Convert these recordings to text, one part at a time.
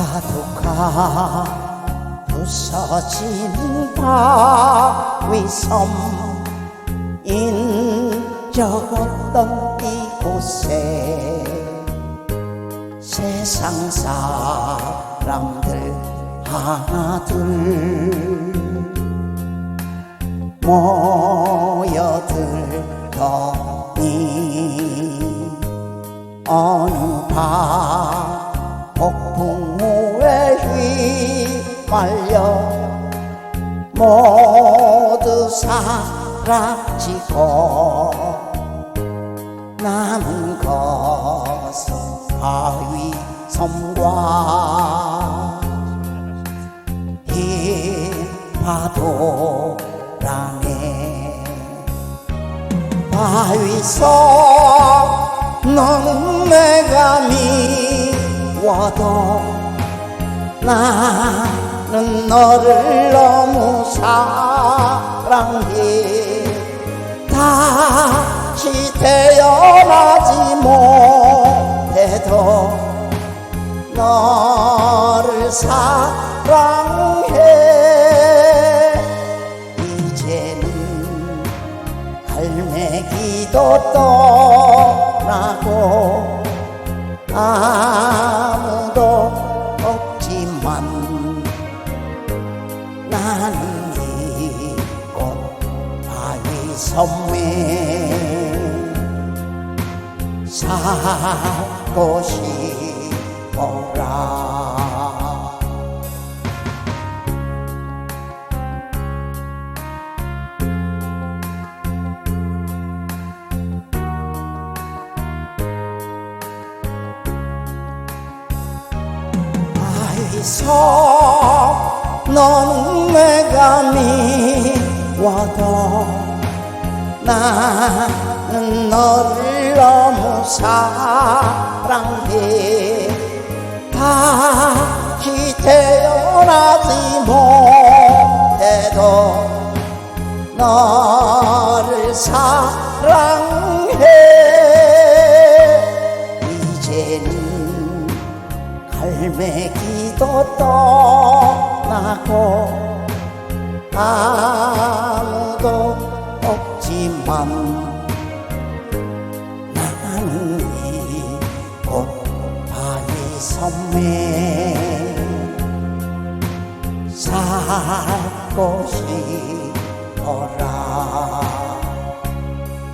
다 부서진 바위섬 인적 없던 이곳에 세상 사람들 하나 둘 모여들더니 어느 밤 폭풍우에 휘말려 모두 사라지고 남은 것은 바위 섬과 흰 파도라네 바위섬 너는 내가 미 워도 나는 너를 너무 사랑해. 다시 태어나지 못해도 너를 사랑해. 이제는 갈매기도 떠나고 아 나는 이곳 바위 섬에 살고 싶어라 바위 섬 넌 내가 미워도 나는 너를 너무 사랑해. 다시 태어나지 못해도 너를 사랑해. 이제는 갈매기도 떠 나고 아무도 없지만 나는 이곳 바위 섬에 살고 싶어라.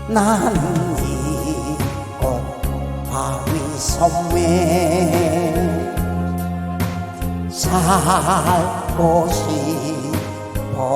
나는 이곳 바위 섬에 살 고 싶어라